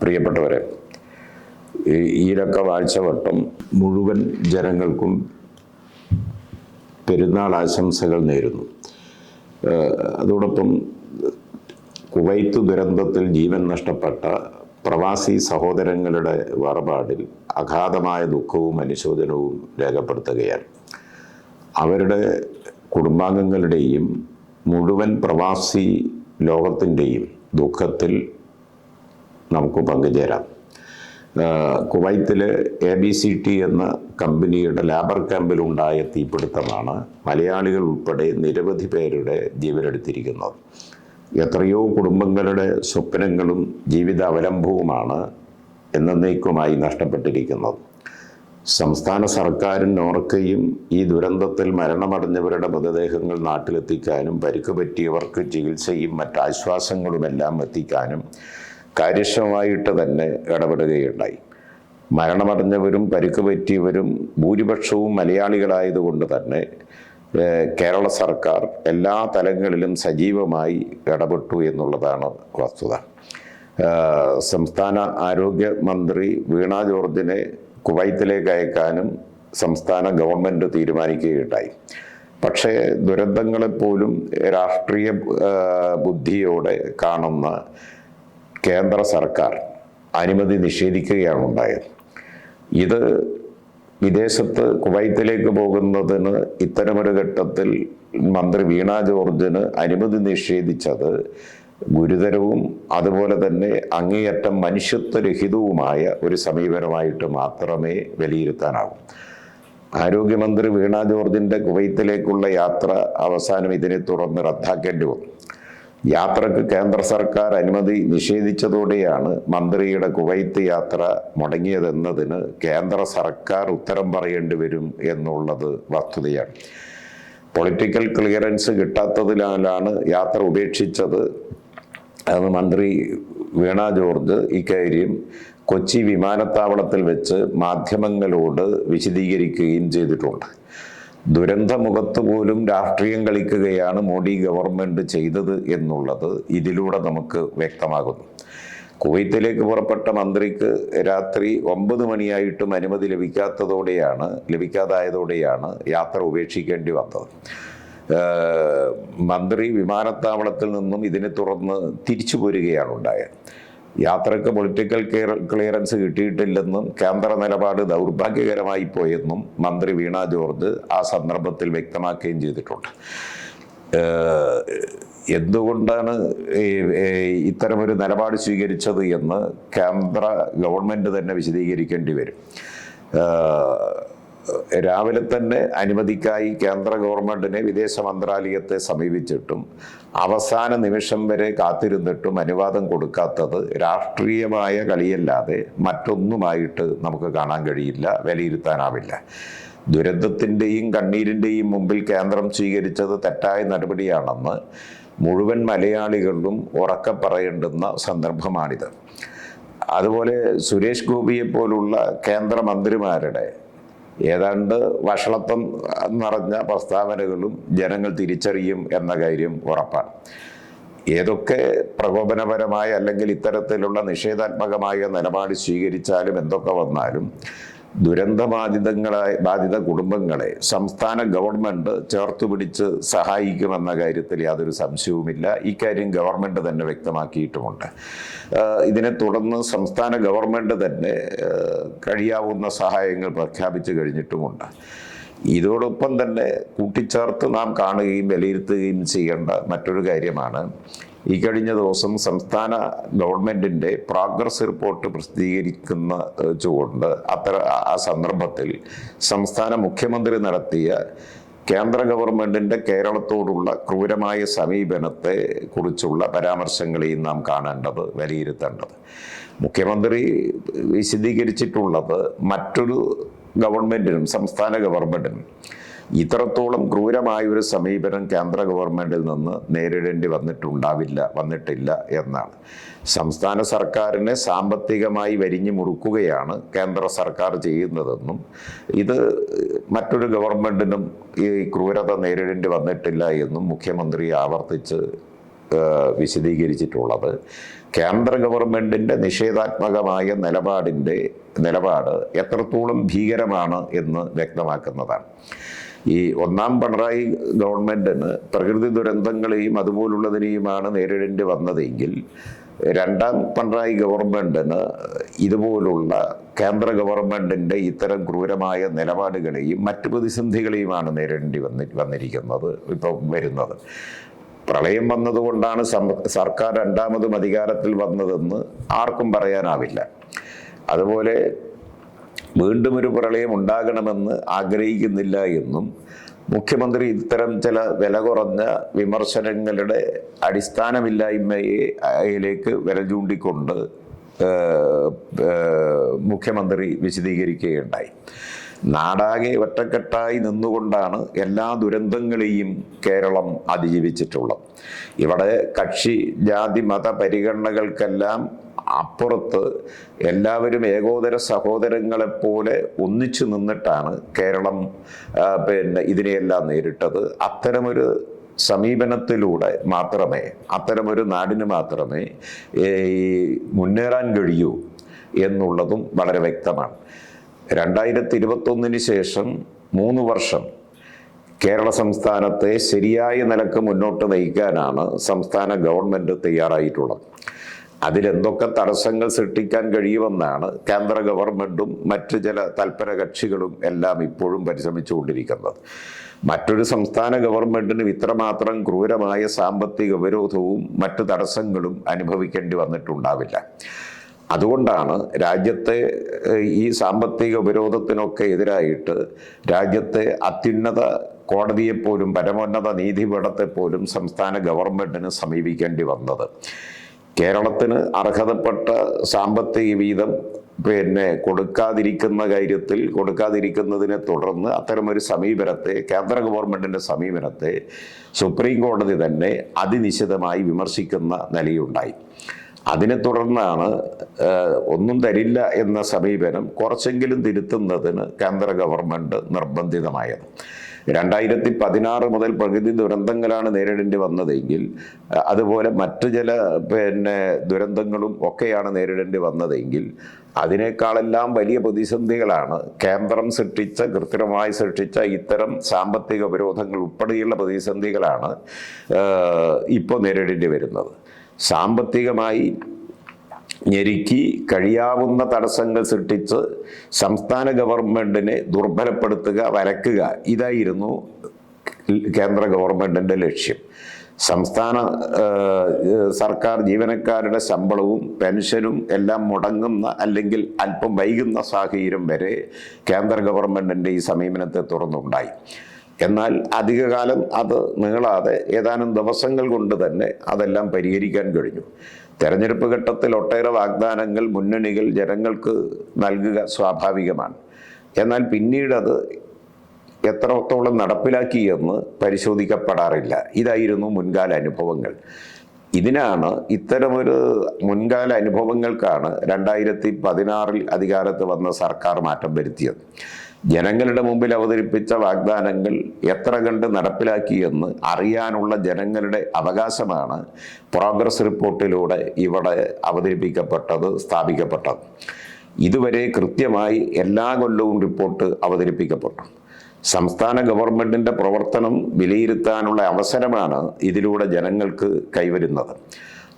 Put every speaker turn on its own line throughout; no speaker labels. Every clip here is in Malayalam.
പ്രിയപ്പെട്ടവരെ ഈരക്ക വാഴ്ചവട്ടം മുഴുവൻ ജനങ്ങൾക്കും പെരുന്നാൾ ആശംസകൾ നേരുന്നു. അതോടൊപ്പം കുവൈത്ത് ദുരന്തത്തിൽ ജീവൻ നഷ്ടപ്പെട്ട പ്രവാസി സഹോദരങ്ങളുടെ വേർപാടിൽ അഗാധമായ ദുഃഖവും അനുശോചനവും രേഖപ്പെടുത്തുകയാണ്. അവരുടെ കുടുംബാംഗങ്ങളുടെയും മുഴുവൻ പ്രവാസി ലോകത്തിന്റെയും ദുഃഖത്തിൽ നമുക്ക് പങ്കുചേരാം. കുവൈത്തിൽ എ ബി സി ടി എന്ന കമ്പനിയുടെ ലേബർ ക്യാമ്പിലുണ്ടായ തീപിടുത്തമാണ് മലയാളികൾ ഉൾപ്പെടെ നിരവധി പേരുടെ ജീവനെടുത്തിരിക്കുന്നത്. എത്രയോ കുടുംബങ്ങളുടെ സ്വപ്നങ്ങളും ജീവിത അവലംബവുമാണ് എന്നേക്കുമായി നഷ്ടപ്പെട്ടിരിക്കുന്നത്. സംസ്ഥാന സർക്കാരും നോർക്കയും ഈ ദുരന്തത്തിൽ മരണമടഞ്ഞവരുടെ മൃതദേഹങ്ങൾ നാട്ടിലെത്തിക്കാനും പരിക്ക് പറ്റിയവർക്ക് ചികിത്സയും മറ്റാശ്വാസങ്ങളുമെല്ലാം എത്തിക്കാനും കാര്യക്ഷമമായിട്ട് തന്നെ ഇടപെടുകയുണ്ടായി. മരണമടഞ്ഞവരും പരിക്ക് പറ്റിയവരും ഭൂരിപക്ഷവും മലയാളികളായതുകൊണ്ട് തന്നെ കേരള സർക്കാർ എല്ലാ തലങ്ങളിലും സജീവമായി ഇടപെട്ടു എന്നുള്ളതാണ് വസ്തുത. സംസ്ഥാന ആരോഗ്യ മന്ത്രി വീണ ജോർജിനെ കുവൈത്തിലേക്ക് അയക്കാനും സംസ്ഥാന ഗവൺമെന്റ് തീരുമാനിക്കുകയുണ്ടായി. പക്ഷേ ദുരന്തങ്ങളെപ്പോലും രാഷ്ട്രീയ ബുദ്ധിയോടെ കാണുന്ന കേന്ദ്ര സർക്കാർ അനുമതി നിഷേധിക്കുകയാണ് ഉണ്ടായത്. ഇത് വിദേശത്ത് കുവൈത്തിലേക്ക് പോകുന്നതിന് ഇത്തരമൊരു ഘട്ടത്തിൽ മന്ത്രി വീണ ജോർജിന് അനുമതി നിഷേധിച്ചത് ഗുരുതരവും അതുപോലെ തന്നെ അങ്ങേയറ്റം മനുഷ്യത്വരഹിതവുമായ ഒരു സമീപനമായിട്ട് മാത്രമേ വിലയിരുത്താനാവൂ. ആരോഗ്യമന്ത്രി വീണ ജോർജിന്റെ കുവൈത്തിലേക്കുള്ള യാത്ര അവസാനം ഇതിനെ തുടർന്ന് റദ്ദാക്കേണ്ടി വന്നു. യാത്രയ്ക്ക് കേന്ദ്ര സർക്കാർ അനുമതി നിഷേധിച്ചതോടെയാണ് മന്ത്രിയുടെ കുവൈത്ത് യാത്ര മുടങ്ങിയതെന്നതിന് കേന്ദ്ര സർക്കാർ ഉത്തരം പറയേണ്ടി വരും എന്നുള്ളത് വസ്തുതയാണ്. പൊളിറ്റിക്കൽ ക്ലിയറൻസ് കിട്ടാത്തതിനാലാണ് യാത്ര ഉപേക്ഷിച്ചത് അത് മന്ത്രി വീണ ജോർജ് ഇക്കാര്യം കൊച്ചി വിമാനത്താവളത്തിൽ വെച്ച് മാധ്യമങ്ങളോട് വിശദീകരിക്കുകയും ചെയ്തിട്ടുണ്ട്. ദുരന്തമുഖത്ത് പോലും രാഷ്ട്രീയം കളിക്കുകയാണ് മോഡി ഗവൺമെന്റ് ചെയ്തത് എന്നുള്ളത് ഇതിലൂടെ നമുക്ക് വ്യക്തമാകുന്നു. കുവൈത്തിലേക്ക് പുറപ്പെട്ട മന്ത്രിക്ക് രാത്രി ഒമ്പത് മണിയായിട്ടും അനുമതി ലഭിക്കാത്തതോടെയാണ് ലഭിക്കാതായതോടെയാണ് യാത്ര ഉപേക്ഷിക്കേണ്ടി വന്നത്. മന്ത്രി വിമാനത്താവളത്തിൽ നിന്നും ഇതിനെ തുറന്ന് തിരിച്ചു പോരുകയാണ് ഉണ്ടായത്. യാത്രയ്ക്ക് പൊളിറ്റിക്കൽ ക്ലിയറൻസ് കിട്ടിയിട്ടില്ലെന്നും കേന്ദ്ര നിലപാട് ദൗർഭാഗ്യകരമായി പോയെന്നും മന്ത്രി വീണ ജോർജ് ആ സന്ദർഭത്തിൽ വ്യക്തമാക്കുകയും ചെയ്തിട്ടുണ്ട്. എന്തുകൊണ്ടാണ് ഇത്തരമൊരു നിലപാട് സ്വീകരിച്ചത് എന്ന് കേന്ദ്ര ഗവൺമെന്റ് തന്നെ വിശദീകരിക്കേണ്ടി വരും. രാവിലെ തന്നെ അനുമതിക്കായി കേന്ദ്ര ഗവൺമെന്റിനെ വിദേശ മന്ത്രാലയത്തെ സമീപിച്ചിട്ടും അവസാന നിമിഷം വരെ കാത്തിരുന്നിട്ടും അനുവാദം കൊടുക്കാത്തത് രാഷ്ട്രീയമായ കളിയല്ലാതെ മറ്റൊന്നുമായിട്ട് നമുക്ക് കാണാൻ കഴിയില്ല വിലയിരുത്താനാവില്ല. ദുരന്തത്തിന്റെയും കണ്ണീരിന്റെയും മുമ്പിൽ കേന്ദ്രം സ്വീകരിച്ചത് തെറ്റായ നടപടിയാണെന്ന് മുഴുവൻ മലയാളികളും ഉറക്കെ പറയേണ്ടുന്ന സന്ദർഭമാണിത്. അതുപോലെ സുരേഷ് ഗോപിയെ പോലുള്ള കേന്ദ്രമന്ത്രിമാരുടെ ഏതാണ്ട് വഷളത്വം നിറഞ്ഞ പ്രസ്താവനകളും ജനങ്ങൾ തിരിച്ചറിയും എന്ന കാര്യം ഉറപ്പാണ്. ഏതൊക്കെ പ്രകോപനപരമായ അല്ലെങ്കിൽ ഇത്തരത്തിലുള്ള നിഷേധാത്മകമായ നിലപാട് സ്വീകരിച്ചാലും എന്തൊക്കെ വന്നാലും ദുരന്തബാധിതങ്ങളായ ബാധിത കുടുംബങ്ങളെ സംസ്ഥാന ഗവൺമെന്റ് ചേർത്ത് പിടിച്ച് സഹായിക്കുമെന്ന കാര്യത്തിൽ യാതൊരു സംശയവുമില്ല. ഇക്കാര്യം ഗവൺമെന്റ് തന്നെ വ്യക്തമാക്കിയിട്ടുമുണ്ട്. ഇതിനെ തുടർന്ന് സംസ്ഥാന ഗവൺമെന്റ് തന്നെ കഴിയാവുന്ന സഹായങ്ങൾ പ്രഖ്യാപിച്ചു കഴിഞ്ഞിട്ടുമുണ്ട്. ഇതോടൊപ്പം തന്നെ കൂട്ടിച്ചേർത്ത് നാം കാണുകയും വിലയിരുത്തുകയും ചെയ്യേണ്ട മറ്റൊരു കാര്യമാണ് ഈ കഴിഞ്ഞ ദിവസം സംസ്ഥാന ഗവൺമെന്റിന്റെ പ്രോഗ്രസ് റിപ്പോർട്ട് പ്രസിദ്ധീകരിക്കുന്ന ചുവണ്ട് അത്ര ആ സന്ദർഭത്തിൽ സംസ്ഥാന മുഖ്യമന്ത്രി നടത്തിയ കേന്ദ്ര ഗവൺമെന്റിന്റെ കേരളത്തോടുള്ള ക്രൂരമായ സമീപനത്തെ കുറിച്ചുള്ള പരാമർശങ്ങളെയും നാം കാണേണ്ടത് വിലയിരുത്തേണ്ടത്. മുഖ്യമന്ത്രി വിശദീകരിച്ചിട്ടുള്ളത് മറ്റൊരു ഗവൺമെന്റിനും സംസ്ഥാന ഗവൺമെന്റിനും ഇത്രത്തോളം ക്രൂരമായ ഒരു സമീപനം കേന്ദ്ര ഗവൺമെന്റിൽ നിന്ന് നേരിടേണ്ടി വന്നിട്ടുണ്ടാവില്ല വന്നിട്ടില്ല എന്നാണ്. സംസ്ഥാന സർക്കാരിനെ സാമ്പത്തികമായി വരിഞ്ഞു മുറുക്കുകയാണ് കേന്ദ്ര സർക്കാർ ചെയ്യുന്നതെന്നും ഇത് മറ്റൊരു ഗവൺമെന്റിനും ഈ ക്രൂരത നേരിടേണ്ടി വന്നിട്ടില്ല എന്നും മുഖ്യമന്ത്രി ആവർത്തിച്ച് വിശദീകരിച്ചിട്ടുള്ളത്. കേന്ദ്ര ഗവൺമെന്റിന്റെ നിഷേധാത്മകമായ നിലപാടിന്റെ നിലപാട് എത്രത്തോളം ഭീകരമാണ് എന്ന് വ്യക്തമാക്കുന്നതാണ്. ഈ ഒന്നാം പിണറായി ഗവൺമെന്റിന് പ്രകൃതി ദുരന്തങ്ങളെയും അതുപോലുള്ളതിനെയുമാണ് നേരിടേണ്ടി വന്നതെങ്കിൽ രണ്ടാം പിണറായി ഗവൺമെന്റിന് ഇതുപോലുള്ള കേന്ദ്ര ഗവൺമെന്റിന്റെ ഇത്തരം ക്രൂരമായ നിലപാടുകളെയും മറ്റു പ്രതിസന്ധികളെയുമാണ് നേരിടേണ്ടി വന്നി വന്നിരിക്കുന്നത് ഇപ്പം വരുന്നത്. പ്രളയം വന്നതുകൊണ്ടാണ് സർക്കാർ രണ്ടാമതും അധികാരത്തിൽ വന്നതെന്ന് ആർക്കും പറയാനാവില്ല. അതുപോലെ വീണ്ടും ഒരു പ്രളയം ഉണ്ടാകണമെന്ന് ആഗ്രഹിക്കുന്നില്ല എന്നും മുഖ്യമന്ത്രി ഇത്തരം ചില വില കുറഞ്ഞ വിമർശനങ്ങളുടെ അടിസ്ഥാനമില്ലായ്മയെ അതിലേക്ക് വില ചൂണ്ടിക്കൊണ്ട് മുഖ്യമന്ത്രി വിശദീകരിക്കുകയുണ്ടായി. നാടാകെ ഒറ്റക്കെട്ടായി നിന്നുകൊണ്ടാണ് എല്ലാ ദുരന്തങ്ങളെയും കേരളം അതിജീവിച്ചിട്ടുള്ളത്. ഇവിടെ കക്ഷി ജാതി മത പരിഗണനകൾക്കെല്ലാം അപ്പുറത്ത് എല്ലാവരും ഏകോദര സഹോദരങ്ങളെപ്പോലെ ഒന്നിച്ചു നിന്നിട്ടാണ് കേരളം പിന്നെ ഇതിനെയെല്ലാം നേരിട്ടത്. അത്തരമൊരു സമീപനത്തിലൂടെ മാത്രമേ അത്തരമൊരു നാടിന് മാത്രമേ ഈ മുന്നേറാൻ കഴിയൂ എന്നുള്ളതും വളരെ വ്യക്തമാണ്. രണ്ടായിരത്തി ഇരുപത്തൊന്നിന് ശേഷം മൂന്ന് വർഷം കേരള സംസ്ഥാനത്തെ ശരിയായ നിലയ്ക്ക് മുന്നോട്ട് നയിക്കാനാണ് സംസ്ഥാന ഗവൺമെന്റ് തയ്യാറായിട്ടുള്ളത്. അതിലെന്തൊക്കെ തടസ്സങ്ങൾ സൃഷ്ടിക്കാൻ കഴിയുമെന്നാണ് കേന്ദ്ര ഗവൺമെന്റും മറ്റ് ചില തൽപര കക്ഷികളും എല്ലാം ഇപ്പോഴും പരിശ്രമിച്ചുകൊണ്ടിരിക്കുന്നത്. മറ്റൊരു സംസ്ഥാന ഗവൺമെന്റിനും ഇത്രമാത്രം ക്രൂരമായ സാമ്പത്തിക ഉപരോധവും മറ്റ് തടസ്സങ്ങളും അനുഭവിക്കേണ്ടി വന്നിട്ടുണ്ടാവില്ല. അതുകൊണ്ടാണ് രാജ്യത്തെ ഈ സാമ്പത്തിക ഉപരോധത്തിനൊക്കെ എതിരായിട്ട് രാജ്യത്തെ അത്യുന്നത കോടതിയെപ്പോലും പരമോന്നത നീതിപീഠത്തെപ്പോലും സംസ്ഥാന ഗവൺമെന്റിന് സമീപിക്കേണ്ടി വന്നത്. കേരളത്തിന് അർഹതപ്പെട്ട സാമ്പത്തിക വീതം പിന്നെ കൊടുക്കാതിരിക്കുന്ന കാര്യത്തിൽ കൊടുക്കാതിരിക്കുന്നതിനെ തുടർന്ന് അത്തരമൊരു സമീപനത്തെ കേന്ദ്ര ഗവൺമെന്റിന്റെ സമീപനത്തെ സുപ്രീം കോടതി തന്നെ അതിനിശിതമായി വിമർശിക്കുന്ന നിലയുണ്ടായി. അതിനെ തുടർന്നാണ് ഒന്നും തരില്ല എന്ന സമീപനം കുറച്ചെങ്കിലും തിരുത്തുന്നതിന് കേന്ദ്ര ഗവൺമെന്റ് നിർബന്ധിതമായത്. രണ്ടായിരത്തി പതിനാറ് മുതൽ പ്രകൃതി ദുരന്തങ്ങളാണ് നേരിടേണ്ടി വന്നതെങ്കിൽ അതുപോലെ മറ്റു ചില പിന്നെ ദുരന്തങ്ങളും ഒക്കെയാണ് നേരിടേണ്ടി വന്നതെങ്കിൽ അതിനേക്കാളെല്ലാം വലിയ പ്രതിസന്ധികളാണ് കേന്ദ്രം സൃഷ്ടിച്ച കൃത്രിമമായി സൃഷ്ടിച്ച ഇത്തരം സാമ്പത്തിക ഉപരോധങ്ങൾ ഉൾപ്പെടെയുള്ള പ്രതിസന്ധികളാണ് ഇപ്പോൾ നേരിടേണ്ടി വരുന്നത്. സാമ്പത്തികമായി ഞെരുക്കി കഴിയാവുന്ന തടസ്സങ്ങൾ സൃഷ്ടിച്ച് സംസ്ഥാന ഗവൺമെന്റിനെ ദുർബലപ്പെടുത്തുക വരക്കുക. ഇതായിരുന്നു കേന്ദ്ര ഗവൺമെന്റിന്റെ ലക്ഷ്യം. സംസ്ഥാന സർക്കാർ ജീവനക്കാരുടെ ശമ്പളവും പെൻഷനും എല്ലാം മുടങ്ങുന്ന അല്ലെങ്കിൽ അല്പം വൈകുന്ന സാഹചര്യം വരെ കേന്ദ്ര ഗവൺമെന്റിന്റെ ഈ സമീപനത്തെ തുടർന്നുണ്ടായി. എന്നാൽ അധികകാലം അത് നീളാതെ ഏതാനും ദിവസങ്ങൾ കൊണ്ട് തന്നെ അതെല്ലാം പരിഹരിക്കാൻ കഴിഞ്ഞു. തെരഞ്ഞെടുപ്പ് ഘട്ടത്തിൽ ഒട്ടേറെ വാഗ്ദാനങ്ങൾ മുന്നണികൾ ജനങ്ങൾക്ക് നൽകുക സ്വാഭാവികമാണ്. എന്നാൽ പിന്നീട് അത് എത്രത്തോളം നടപ്പിലാക്കി എന്ന് പരിശോധിക്കപ്പെടാറില്ല. ഇതായിരുന്നു മുൻകാല അനുഭവങ്ങൾ. ഇതിനാണ് ഇത്തരമൊരു മുൻകാല അനുഭവങ്ങൾക്കാണ് രണ്ടായിരത്തി പതിനാറിൽ അധികാരത്ത് വന്ന സർക്കാർ മാറ്റം വരുത്തിയത്. ജനങ്ങളുടെ മുമ്പിൽ അവതരിപ്പിച്ച വാഗ്ദാനങ്ങൾ എത്ര കണ്ട് നടപ്പിലാക്കിയെന്ന് അറിയാനുള്ള ജനങ്ങളുടെ അവകാശമാണ് പ്രോഗ്രസ് റിപ്പോർട്ടിലൂടെ ഇവിടെ അവതരിപ്പിക്കപ്പെട്ടത് സ്ഥാപിക്കപ്പെട്ടത്. ഇതുവരെ കൃത്യമായി എല്ലാ കൊല്ലവും റിപ്പോർട്ട് അവതരിപ്പിക്കപ്പെട്ടു. സംസ്ഥാന ഗവൺമെന്റിന്റെ പ്രവർത്തനം വിലയിരുത്താനുള്ള അവസരമാണ് ഇതിലൂടെ ജനങ്ങൾക്ക് കൈവരുന്നത്.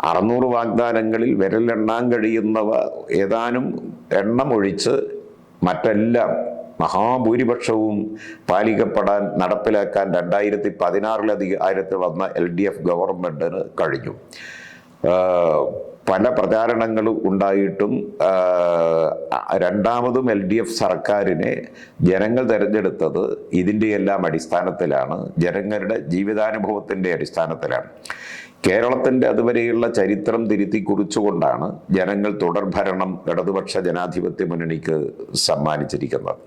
അറുന്നൂറ് വാഗ്ദാനങ്ങളിൽ വിരലെണ്ണാൻ കഴിയുന്നവ ഏതാനും എണ്ണമൊഴിച്ച് മറ്റെല്ലാം മഹാഭൂരിപക്ഷവും പാലിക്കപ്പെടാൻ നടപ്പിലാക്കാൻ രണ്ടായിരത്തി പതിനാറിലധികാരത്തിൽ വന്ന എൽ ഡി എഫ് ഗവൺമെന്റിന് കഴിഞ്ഞു. പല പ്രചാരണങ്ങളും ഉണ്ടായിട്ടും രണ്ടാമതും എൽ ഡി എഫ് സർക്കാരിനെ ജനങ്ങൾ തിരഞ്ഞെടുത്തത് ഇതിന്റെ എല്ലാം അടിസ്ഥാനത്തിലാണ് ജനങ്ങളുടെ ജീവിതാനുഭവത്തിന്റെ അടിസ്ഥാനത്തിലാണ്. കേരളത്തിന്റെ അതുവരെയുള്ള ചരിത്രം തിരുത്തി കുറിച്ചുകൊണ്ടാണ് ജനങ്ങൾ തുടർഭരണം ഇടതുപക്ഷ ജനാധിപത്യ മുന്നണിക്ക് സമ്മാനിച്ചിരിക്കുന്നത്.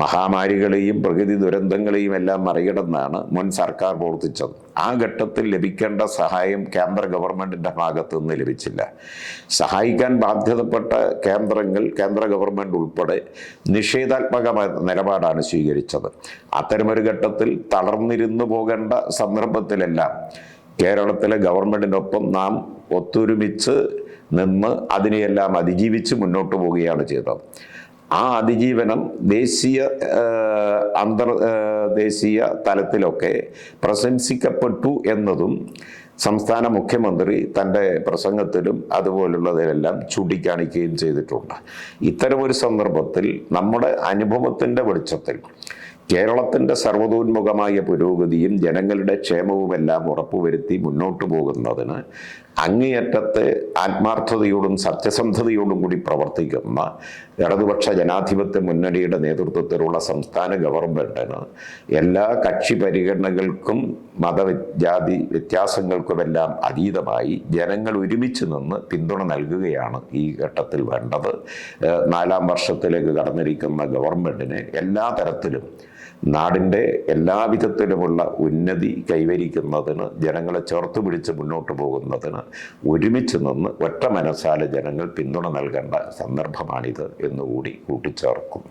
മഹാമാരികളെയും പ്രകൃതി ദുരന്തങ്ങളെയും എല്ലാം മറികടന്നാണ് മുൻ സർക്കാർ പ്രവർത്തിച്ചത്. ആ ഘട്ടത്തിൽ ലഭിക്കേണ്ട സഹായം കേന്ദ്ര ഗവൺമെന്റിന്റെ ഭാഗത്തു നിന്ന് ലഭിച്ചില്ല. സഹായിക്കാൻ ബാധ്യതപ്പെട്ട കേന്ദ്രങ്ങൾ കേന്ദ്ര ഗവൺമെന്റ് ഉൾപ്പെടെ നിഷേധാത്മകമായ നിലപാടാണ് സ്വീകരിച്ചത്. അത്തരമൊരു ഘട്ടത്തിൽ തളർന്നിരുന്നു പോകേണ്ട സന്ദർഭത്തിലെല്ലാം കേരളത്തിലെ ഗവൺമെന്റിനൊപ്പം നാം ഒത്തൊരുമിച്ച് നിന്ന് അതിനെയെല്ലാം അതിജീവിച്ച് മുന്നോട്ട് പോവുകയാണ് ചെയ്തത്. ആ അതിജീവനം ദേശീയ അന്തർ ദേശീയ തലത്തിലൊക്കെ പ്രശംസിക്കപ്പെട്ടു എന്നതും സംസ്ഥാന മുഖ്യമന്ത്രി തന്റെ പ്രസംഗത്തിലും അതുപോലുള്ളതിലെല്ലാം ചൂണ്ടിക്കാണിക്കുകയും ചെയ്തിട്ടുണ്ട്. ഇത്തരമൊരു സന്ദർഭത്തിൽ നമ്മുടെ അനുഭവത്തിന്റെ വെളിച്ചത്തിൽ കേരളത്തിന്റെ സർവതോന്മുഖമായ പുരോഗതിയും ജനങ്ങളുടെ ക്ഷേമവുമെല്ലാം ഉറപ്പുവരുത്തി മുന്നോട്ട് പോകുന്നതിന് അങ്ങേയറ്റത്തെ ആത്മാർത്ഥതയോടും സത്യസന്ധതയോടും കൂടി പ്രവർത്തിക്കുന്ന ഇടതുപക്ഷ ജനാധിപത്യ മുന്നണിയുടെ നേതൃത്വത്തിലുള്ള സംസ്ഥാന ഗവൺമെന്റിന് എല്ലാ കക്ഷി പരിഗണനകൾക്കും മതജാതി വ്യത്യാസങ്ങൾക്കുമെല്ലാം അതീതമായി ജനങ്ങൾ ഒരുമിച്ച് നിന്ന് പിന്തുണ നൽകുകയാണ് ഈ ഘട്ടത്തിൽ വേണ്ടത്. നാലാം വർഷത്തിലേക്ക് കടന്നിരിക്കുന്ന ഗവൺമെന്റിനെ എല്ലാ തരത്തിലും നാടിന്റെ എല്ലാവിധത്തിലുമുള്ള ഉന്നതി കൈവരിക്കുന്നതിന് ജനങ്ങളെ ചേർത്ത് പിടിച്ച് മുന്നോട്ട് പോകുന്നതിന് ഒരുമിച്ച് നിന്ന് ഒറ്റ മനസ്സാലെ ജനങ്ങൾ പിന്തുണ നൽകേണ്ട സന്ദർഭമാണിത് എന്നുകൂടി കൂട്ടിച്ചേർക്കും.